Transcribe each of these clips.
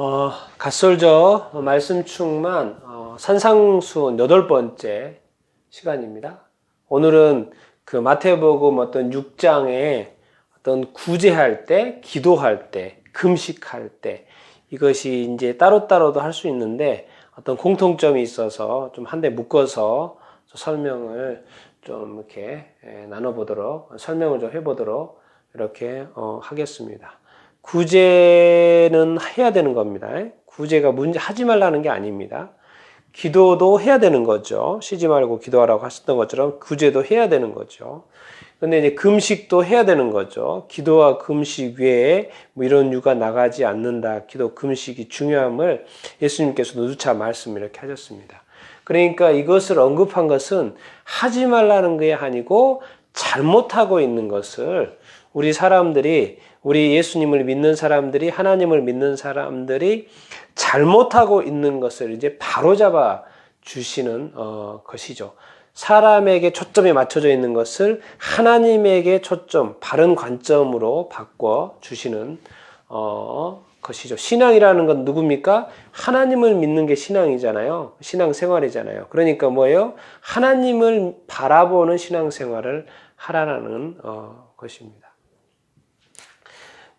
어, 갓솔저 말씀충만 어, 산상수 여덟 번째 시간입니다. 오늘은 그 마태복음 어떤 6장에 어떤 구제할 때, 기도할 때, 금식할 때 이것이 이제 따로따로도 할 수 있는데 어떤 공통점이 있어서 좀 한데 묶어서 설명을 좀 이렇게 예, 나눠보도록 설명을 좀 해보도록 이렇게 어, 하겠습니다. 구제는 해야 되는 겁니다. 구제가 문제 하지 말라는 게 아닙니다. 기도도 해야 되는 거죠. 쉬지 말고 기도하라고 하셨던 것처럼 구제도 해야 되는 거죠. 근데 이제 금식도 해야 되는 거죠. 기도와 금식 외에 뭐 이런 유가 나가지 않는다. 기도 금식이 중요함을 예수님께서 누차 말씀 이렇게 하셨습니다. 그러니까 이것을 언급한 것은 하지 말라는 게 아니고 잘못하고 있는 것을 우리 사람들이 우리 예수님을 믿는 사람들이 하나님을 믿는 사람들이 잘못하고 있는 것을 이제 바로잡아 주시는 어, 것이죠. 사람에게 초점이 맞춰져 있는 것을 하나님에게 초점, 바른 관점으로 바꿔 주시는 어, 것이죠. 신앙이라는 건 누굽니까? 하나님을 믿는 게 신앙이잖아요. 신앙 생활이잖아요. 그러니까 뭐예요? 하나님을 바라보는 신앙 생활을 하라는 어, 것입니다.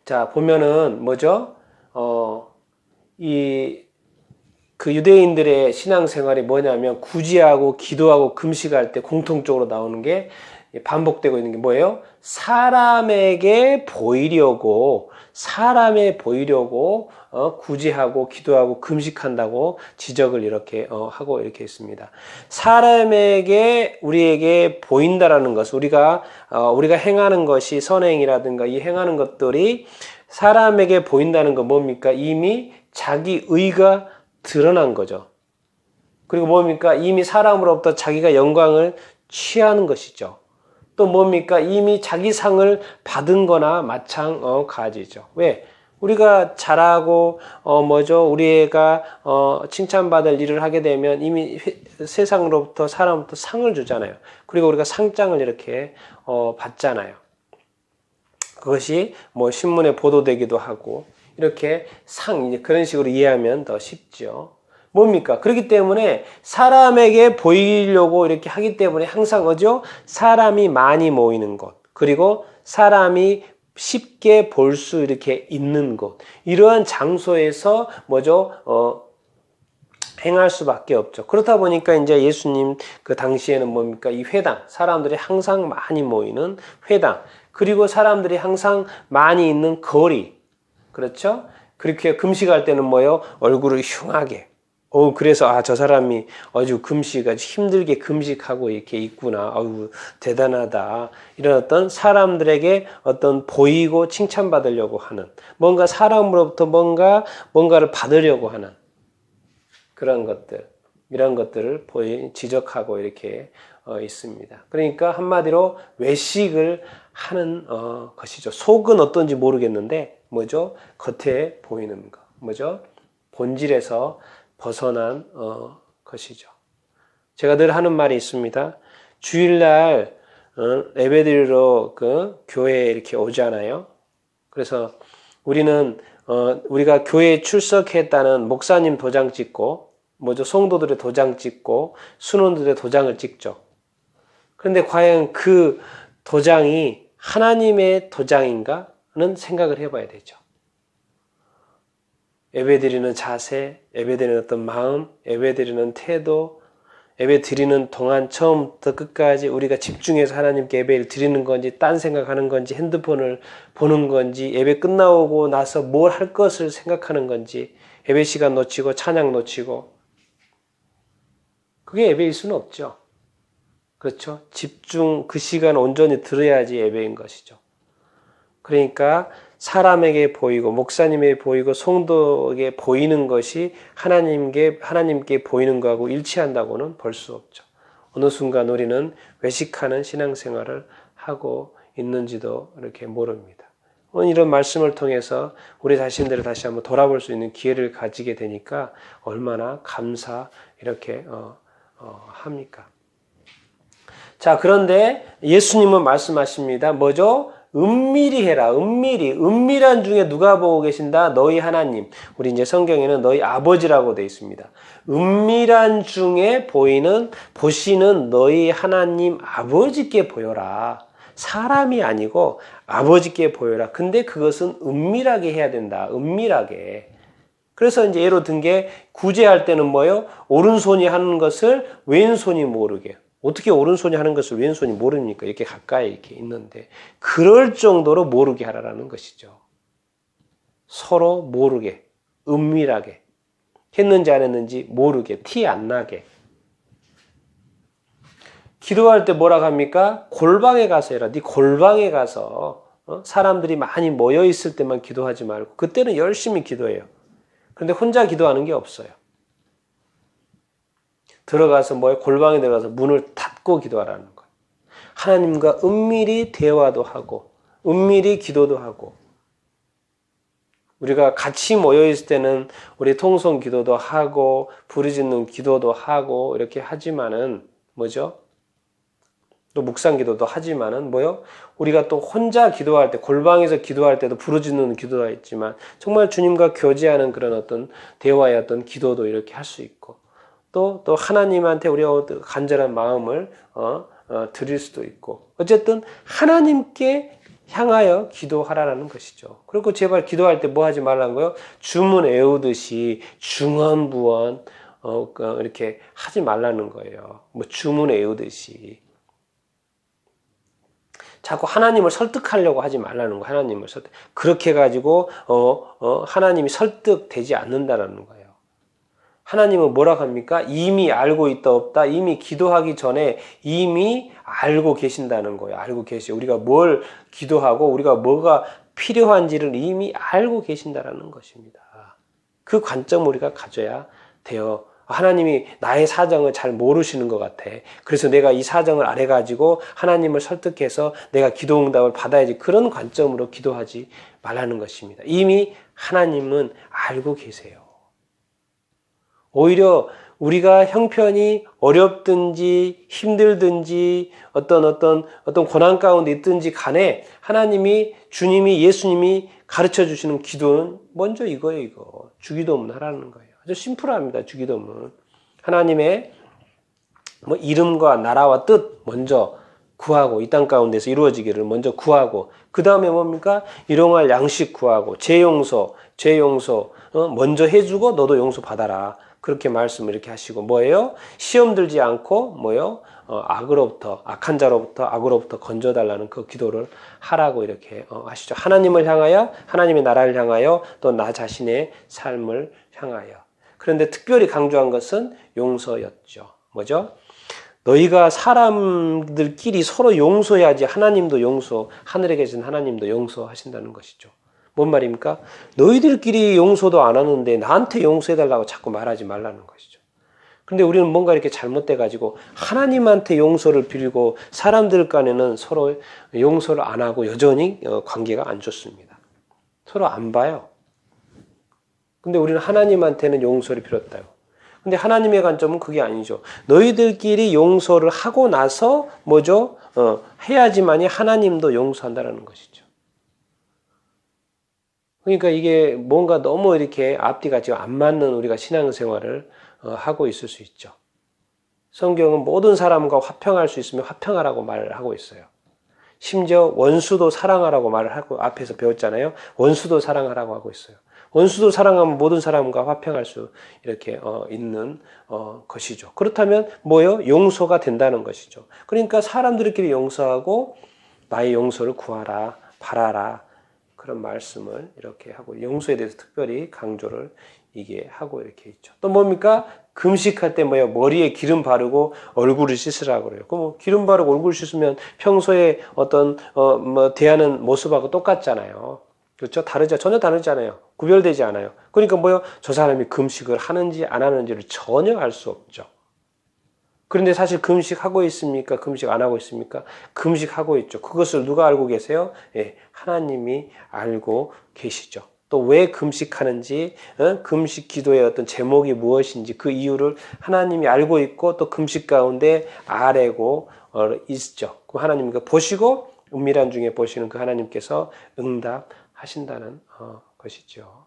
자, 보면은 뭐죠? 어, 이, 그 유대인들의 신앙생활이 뭐냐면 구지하고 기도하고 금식할 때 공통적으로 나오는 게 반복되고 있는 게 뭐예요? 사람에게 보이려고, 사람에 보이려고, 어, 구제하고, 기도하고, 금식한다고 지적을 이렇게, 어, 하고 이렇게 있습니다. 사람에게, 우리에게 보인다라는 것, 우리가, 어, 우리가 행하는 것이 선행이라든가 이 행하는 것들이 사람에게 보인다는 건 뭡니까? 이미 자기 의가 드러난 거죠. 그리고 뭡니까? 이미 사람으로부터 자기가 영광을 취하는 것이죠. 또 뭡니까? 이미 자기 상을 받은 거나 마찬가지죠. 왜? 우리가 잘하고 어 뭐죠? 우리 애가 어 칭찬받을 일을 하게 되면 이미 세상으로부터 사람부터 상을 주잖아요. 그리고 우리가 상장을 이렇게 어 받잖아요. 그것이 뭐 신문에 보도되기도 하고 이렇게 상 이제 그런 식으로 이해하면 더 쉽죠. 뭡니까? 그렇기 때문에 사람에게 보이려고 이렇게 하기 때문에 항상 어죠? 사람이 많이 모이는 곳. 그리고 사람이 쉽게 볼 수 이렇게 있는 곳. 이러한 장소에서 뭐죠? 어, 행할 수밖에 없죠. 그렇다 보니까 이제 예수님 그 당시에는 뭡니까? 이 회당. 사람들이 항상 많이 모이는 회당. 그리고 사람들이 항상 많이 있는 거리. 그렇죠? 그렇게 금식할 때는 뭐요? 얼굴을 흉하게. 어, 그래서, 아, 저 사람이 아주 금식, 아주 힘들게 금식하고 이렇게 있구나. 아유, 대단하다. 이런 어떤 사람들에게 어떤 보이고 칭찬받으려고 하는, 뭔가 사람으로부터 뭔가, 뭔가를 받으려고 하는 그런 것들, 이런 것들을 보이, 지적하고 이렇게 어, 있습니다. 그러니까 한마디로 외식을 하는 어, 것이죠. 속은 어떤지 모르겠는데, 뭐죠? 겉에 보이는 거. 뭐죠? 본질에서 벗어난 어, 것이죠. 제가 늘 하는 말이 있습니다. 주일날 어, 예배드리러 그 교회에 이렇게 오잖아요. 그래서 우리는 어, 우리가 교회에 출석했다는 목사님 도장 찍고 뭐죠 성도들의 도장 찍고 순원들의 도장을 찍죠. 그런데 과연 그 도장이 하나님의 도장인가는 생각을 해봐야 되죠. 예배드리는 자세, 예배드리는 어떤 마음, 예배드리는 태도, 예배 드리는 동안 처음부터 끝까지 우리가 집중해서 하나님께 예배를 드리는 건지, 딴 생각하는 건지, 핸드폰을 보는 건지, 예배 끝나오고 나서 뭘 할 것을 생각하는 건지, 예배 시간 놓치고, 찬양 놓치고, 그게 예배일 수는 없죠. 그렇죠? 집중, 그 시간 온전히 들어야지 예배인 것이죠. 그러니까 사람에게 보이고 목사님에게 보이고 성도에게 보이는 것이 하나님께 하나님께 보이는 것하고 일치한다고는 볼 수 없죠. 어느 순간 우리는 외식하는 신앙생활을 하고 있는지도 이렇게 모릅니다. 오늘 이런 말씀을 통해서 우리 자신들을 다시 한번 돌아볼 수 있는 기회를 가지게 되니까 얼마나 감사 이렇게 어, 어, 합니까? 자, 그런데 예수님은 말씀하십니다. 뭐죠? 은밀히 해라. 은밀히. 은밀한 중에 누가 보고 계신다? 너희 하나님. 우리 이제 성경에는 너희 아버지라고 되어 있습니다. 은밀한 중에 보이는, 보시는 너희 하나님 아버지께 보여라. 사람이 아니고 아버지께 보여라. 근데 그것은 은밀하게 해야 된다. 은밀하게. 그래서 이제 예로 든 게 구제할 때는 뭐예요? 오른손이 하는 것을 왼손이 모르게. 어떻게 오른손이 하는 것을 왼손이 모르니까 이렇게 가까이 이렇게 있는데 그럴 정도로 모르게 하라는 것이죠. 서로 모르게, 은밀하게 했는지 안 했는지 모르게, 티 안 나게. 기도할 때 뭐라 합니까? 골방에 가서 해라. 네 골방에 가서 어? 사람들이 많이 모여 있을 때만 기도하지 말고 그때는 열심히 기도해요. 그런데 혼자 기도하는 게 없어요. 들어가서 뭐에 골방에 들어가서 문을 닫고 기도하라는 거예요. 하나님과 은밀히 대화도 하고 은밀히 기도도 하고 우리가 같이 모여 있을 때는 우리 통성 기도도 하고 부르짖는 기도도 하고 이렇게 하지만은 뭐죠? 또 묵상 기도도 하지만은 뭐요? 우리가 또 혼자 기도할 때 골방에서 기도할 때도 부르짖는 기도가 있지만 정말 주님과 교제하는 그런 어떤 대화의 어떤 기도도 이렇게 할 수 있고 또, 또 하나님한테 우리가 간절한 마음을, 어, 어, 드릴 수도 있고. 어쨌든 하나님께 향하여 기도하라는 것이죠. 그리고 제발 기도할 때 뭐 하지 말라는 거요? 주문 애우듯이 중언부언, 어, 그 이렇게 하지 말라는 거예요. 뭐 주문 애우듯이. 자꾸 하나님을 설득하려고 하지 말라는 거 하나님을 설득. 그렇게 해가지고, 어, 어, 하나님이 설득되지 않는다라는 거예요. 하나님은 뭐라 합니까? 이미 알고 있다 없다. 이미 기도하기 전에 이미 알고 계신다는 거예요. 알고 계시. 우리가 뭘 기도하고 우리가 뭐가 필요한지를 이미 알고 계신다라는 것입니다. 그 관점을 우리가 가져야 돼요. 하나님이 나의 사정을 잘 모르시는 것 같아. 그래서 내가 이 사정을 알아가지고 하나님을 설득해서 내가 기도 응답을 받아야지. 그런 관점으로 기도하지 말라는 것입니다. 이미 하나님은 알고 계세요. 오히려 우리가 형편이 어렵든지 힘들든지 어떤 어떤 어떤 고난 가운데 있든지 간에 하나님이 주님이 예수님이 가르쳐 주시는 기도는 먼저 이거예요, 이거. 주기도문 하라는 거예요. 아주 심플합니다. 주기도문. 하나님의 뭐 이름과 나라와 뜻 먼저 구하고 이 땅 가운데서 이루어지기를 먼저 구하고 그 다음에 뭡니까 일용할 양식 구하고 죄 용서 죄 용서 어? 먼저 해주고 너도 용서 받아라 그렇게 말씀을 이렇게 하시고 뭐예요? 시험 들지 않고 뭐요? 어, 악으로부터 악한 자로부터 악으로부터 건져 달라는 그 기도를 하라고 이렇게 어, 하시죠. 하나님을 향하여 하나님의 나라를 향하여 또 나 자신의 삶을 향하여. 그런데 특별히 강조한 것은 용서였죠. 뭐죠? 너희가 사람들끼리 서로 용서해야지 하나님도 용서, 하늘에 계신 하나님도 용서하신다는 것이죠. 뭔 말입니까? 너희들끼리 용서도 안 하는데 나한테 용서해달라고 자꾸 말하지 말라는 것이죠. 근데 우리는 뭔가 이렇게 잘못돼가지고 하나님한테 용서를 빌고 사람들 간에는 서로 용서를 안 하고 여전히 어, 관계가 안 좋습니다. 서로 안 봐요. 근데 우리는 하나님한테는 용서를 빌었다요. 근데 하나님의 관점은 그게 아니죠. 너희들끼리 용서를 하고 나서 뭐죠? 어, 해야지만이 하나님도 용서한다라는 것이죠. 그러니까 이게 뭔가 너무 이렇게 앞뒤가 지금 안 맞는 우리가 신앙생활을 어, 하고 있을 수 있죠. 성경은 모든 사람과 화평할 수 있으면 화평하라고 말을 하고 있어요. 심지어 원수도 사랑하라고 말을 하고 앞에서 배웠잖아요. 원수도 사랑하라고 하고 있어요. 원수도 사랑하면 모든 사람과 화평할 수 이렇게 어, 있는 어, 것이죠. 그렇다면 뭐요? 용서가 된다는 것이죠. 그러니까 사람들끼리 용서하고 나의 용서를 구하라, 바라라, 그런 말씀을 이렇게 하고 용서에 대해서 특별히 강조를 이게 하고 이렇게 있죠. 또 뭡니까? 금식할 때 뭐예요? 머리에 기름 바르고 얼굴을 씻으라고 그래요. 그럼 뭐 기름 바르고 얼굴 씻으면 평소에 어떤 어 뭐 대하는 모습하고 똑같잖아요. 그렇죠? 다르죠? 전혀 다르잖아요. 구별되지 않아요. 그러니까 뭐요? 저 사람이 금식을 하는지 안 하는지를 전혀 알 수 없죠. 그런데 사실 금식하고 있습니까? 금식 안 하고 있습니까? 금식하고 있죠. 그것을 누가 알고 계세요? 예, 하나님이 알고 계시죠. 또 왜 금식하는지, 어? 금식 기도의 어떤 제목이 무엇인지 그 이유를 하나님이 알고 있고 또 금식 가운데 아래고 어, 있죠. 그럼 하나님이 보시고 은밀한 중에 보시는 그 하나님께서 응답하신다는 어, 것이죠.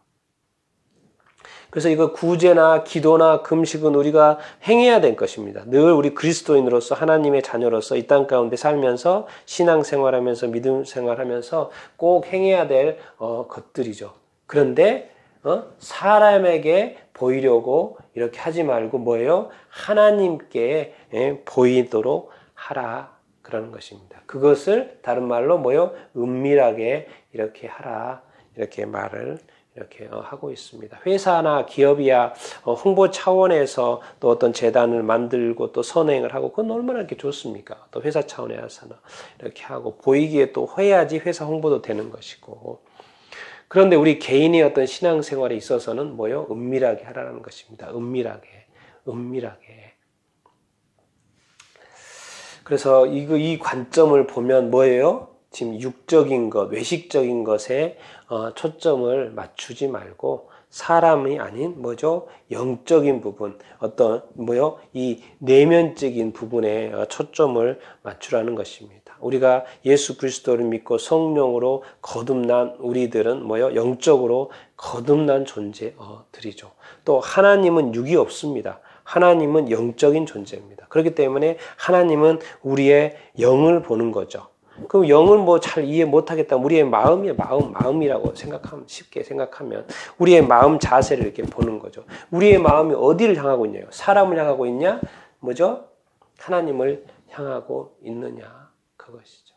그래서 이거 구제나 기도나 금식은 우리가 행해야 될 것입니다. 늘 우리 그리스도인으로서 하나님의 자녀로서 이 땅 가운데 살면서 신앙 생활하면서 믿음 생활하면서 꼭 행해야 될 어, 것들이죠. 그런데 어? 사람에게 보이려고 이렇게 하지 말고 뭐예요? 하나님께 예, 보이도록 하라 그러는 것입니다. 그것을 다른 말로 뭐요? 은밀하게 이렇게 하라 이렇게 말을 이렇게 어, 하고 있습니다. 회사나 기업이야 어, 홍보 차원에서 또 어떤 재단을 만들고 또 선행을 하고 그건 얼마나 이렇게 좋습니까? 또 회사 차원에서는 이렇게 하고 보이기에 또 해야지 회사 홍보도 되는 것이고 그런데 우리 개인의 어떤 신앙생활에 있어서는 뭐요? 은밀하게 하라는 것입니다. 은밀하게, 은밀하게. 그래서 이거 이 관점을 보면 뭐예요? 지금 육적인 것, 외식적인 것에 어, 초점을 맞추지 말고 사람이 아닌 뭐죠? 영적인 부분, 어떤 뭐요? 이 내면적인 부분에 어, 초점을 맞추라는 것입니다. 우리가 예수 그리스도를 믿고 성령으로 거듭난 우리들은 뭐요? 영적으로 거듭난 존재들이죠. 또 하나님은 육이 없습니다. 하나님은 영적인 존재입니다. 그렇기 때문에 하나님은 우리의 영을 보는 거죠. 그 영을 뭐잘 이해 못하겠다. 우리의 마음이 마음, 마음이라고 생각하면, 쉽게 생각하면, 우리의 마음 자세를 이렇게 보는 거죠. 우리의 마음이 어디를 향하고 있냐요? 사람을 향하고 있냐? 뭐죠? 하나님을 향하고 있느냐? 그것이죠.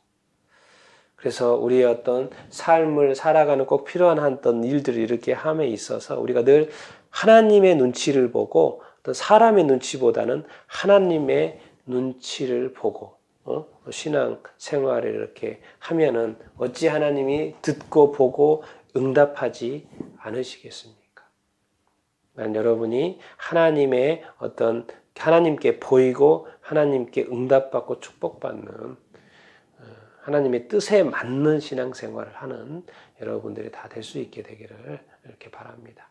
그래서 우리의 어떤 삶을 살아가는 꼭 필요한 어떤 일들을 이렇게 함에 있어서 우리가 늘 하나님의 눈치를 보고 또 사람의 눈치보다는 하나님의 눈치를 보고 어? 신앙 생활을 이렇게 하면은 어찌 하나님이 듣고 보고 응답하지 않으시겠습니까? 난 여러분이 하나님의 어떤 하나님께 보이고 하나님께 응답받고 축복받는 어, 하나님의 뜻에 맞는 신앙생활을 하는 여러분들이 다 될 수 있게 되기를 이렇게 바랍니다.